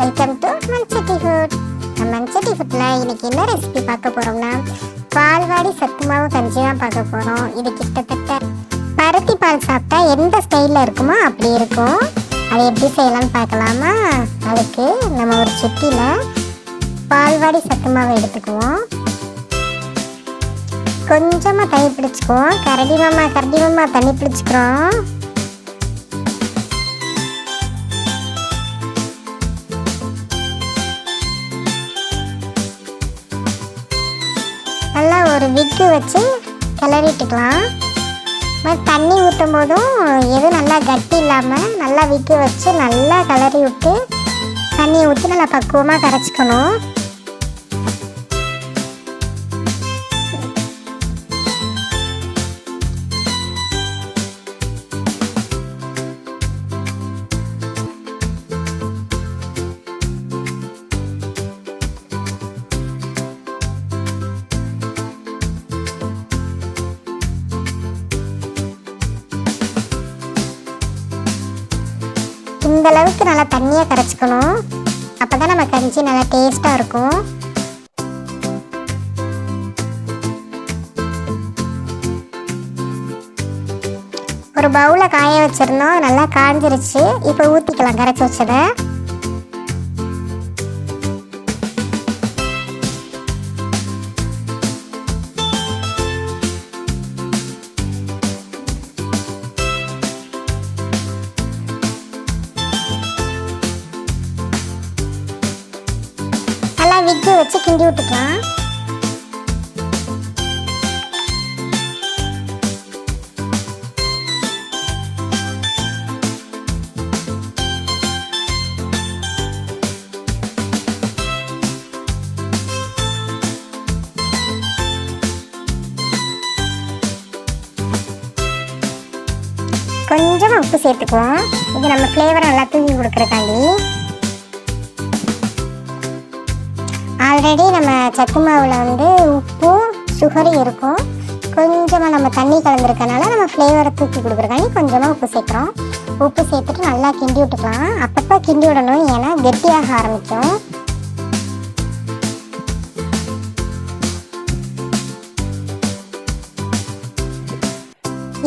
Welcome to man city food நம்ம man city ஃபுட்டில் இன்றைக்கி என்ன ரெசிபி பார்க்க போகிறோம்னா பால்வாடி சத்து மாவு கஞ்சி தான் பார்க்க போகிறோம் இது கிட்டத்தட்ட பருத்தி பால் சாப்பிட்டா எந்த ஸ்டைலில் இருக்குமோ அப்படி இருக்கும். அதை எப்படி செய்யலாம்னு பார்க்கலாமா? அதுக்கு நம்ம ஒரு சுட்டியில் பால்வாடி சத்து எடுத்துக்குவோம். கொஞ்சமாக தண்ணி பிடிச்சிக்குவோம். கரடி மாமா கரடி மாமா தண்ணி பிடிச்சிக்கிறோம். ஒரு விக்கு வச்சு கிளறிட்டுக்கலாம். மாதிரி தண்ணி ஊற்றும் போதும் எதுவும் நல்லா கட்டி இல்லாமல் நல்லா விக்கு வச்சு நல்லா கிளறி விட்டு தண்ணியை ஊற்றி நல்லா பக்குவமாக கரைச்சிக்கணும். இந்த அளவுக்கு நல்லா தண்ணியை கரைச்சிக்கணும். அப்போ தான் நம்ம கஞ்சி நல்லா டேஸ்ட்டாக இருக்கும். ஒரு பவுலில் காய வச்சிருந்தோம். நல்லா காஞ்சிருச்சு. இப்போ ஊற்றிக்கலாம் கரைச்சி வச்சதை. விக்கு வச்சு கிண்டி விட்டுக்கலாம். கொஞ்சமாக உப்பு சேர்த்துக்குவோம். இது நம்ம ஃப்ளேவரை நல்லா தூக்கி கொடுக்குறக்காண்டி சத்து மாவில் வந்து உப்பும் சுகரும் இருக்கும். கொஞ்சமாக நம்ம தண்ணி கலந்துருக்கனால நம்ம ஃப்ளேவரை தூக்கி கொடுக்குறக்காண்டி கொஞ்சமாக உப்பு சேர்க்குறோம். உப்பு சேர்த்துட்டு நல்லா கிண்டி விட்டுக்கலாம். அப்பப்போ கிண்டி விடணும். ஏன்னா கெட்டியாக ஆரம்பிக்கும்.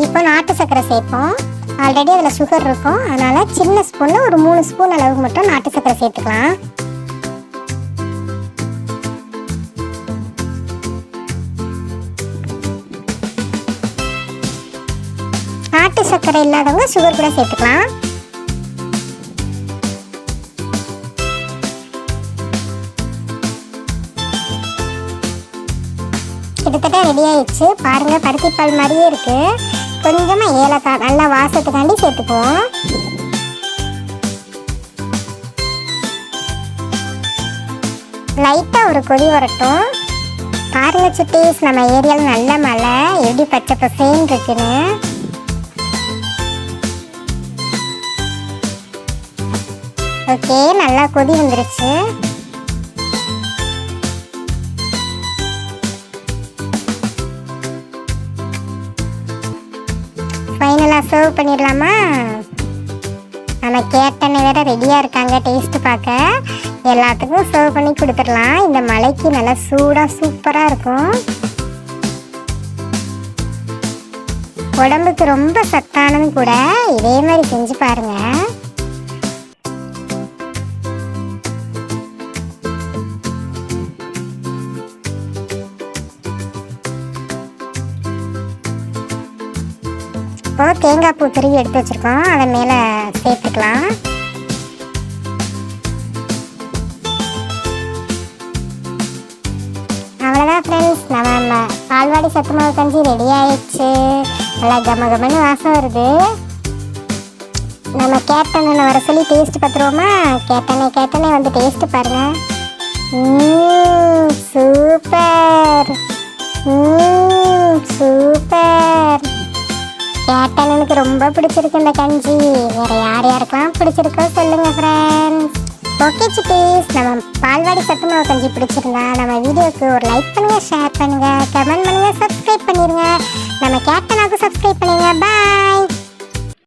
இப்போ நாட்டு சர்க்கரை சேர்ப்போம். ஆல்ரெடி அதில் சுகர் இருக்கும். அதனால் சின்ன ஸ்பூனில் ஒரு மூணு ஸ்பூன் அளவுக்கு மட்டும் நாட்டு சர்க்கரை சேர்த்துக்கலாம். சர்க்கரை இல்லாதவங்க சுகர் கூட சேர்த்துக்கலாம். கிட்டத்தட்ட ரெடி ஆயிடுச்சு. பாருங்க பருத்திப்பால் மாதிரியே இருக்கு. கொஞ்சமா ஏலக்காய் நல்லா வாசத்துக்காண்டி சேர்த்துக்குவோம். லைட்டாக ஒரு கொதி வரட்டும். பாருங்க சுட்டீஸ் நம்ம ஏரியாவில் நல்ல மழை எப்படி பச்சை பசேன்னு இருக்குன்னு. ஓகே நல்லா கொதி வந்துருச்சு. ஃபைனலாக சர்வ் பண்ணிடலாமா? நம்ம கேட்டனை வேற ரெடியாக இருக்காங்க டேஸ்ட் பார்க்க. எல்லாத்துக்கும் சர்வ் பண்ணி கொடுத்துடலாம். இந்த மலைக்கு நல்லா சூடாக சூப்பராக இருக்கும். உடம்புக்கு ரொம்ப சத்தானது கூட இதே மாதிரி செஞ்சு பாருங்கள் இப்போ தேங்காய் பூ திருவி எடுத்து வச்சிருக்கோம். அதை மேலே சேர்த்துக்கலாம். அவ்வளோதான் ஃப்ரெண்ட்ஸ் நம்ம பால்வாடி சத்து மாவு கஞ்சி ரெடி ஆயிடுச்சு. நல்லா கம கமன்னு வாசம் வருது. நம்ம கேட்டனை வர சொல்லி டேஸ்ட் பார்த்துருவோமா? கேட்டனே கேட்டனே வந்து டேஸ்ட் பாருங்க. சூப்பர் சூப்பர் எனக்கு ரொம்ப பிடிச்சிருக்கு இந்த கஞ்சி. வேற யார் யாருக்கெல்லாம் பிடிச்சிருக்கோ சொல்லுங்க ஃப்ரெண்ட்ஸ் ஓகே சிட்டிஸ் நம்ம பால்வாடி சத்து மாவு கஞ்சி பிடிச்சிருந்தா நம்ம வீடியோக்கு ஒரு லைக் பண்ணுங்க ஷேர் பண்ணுங்க கமெண்ட் பண்ணுங்க சப்ஸ்கிரைப் பண்ணிருங்க. நம்ம கேப்டனாக்கு சப்ஸ்கிரைப் பண்ணுங்க பாய்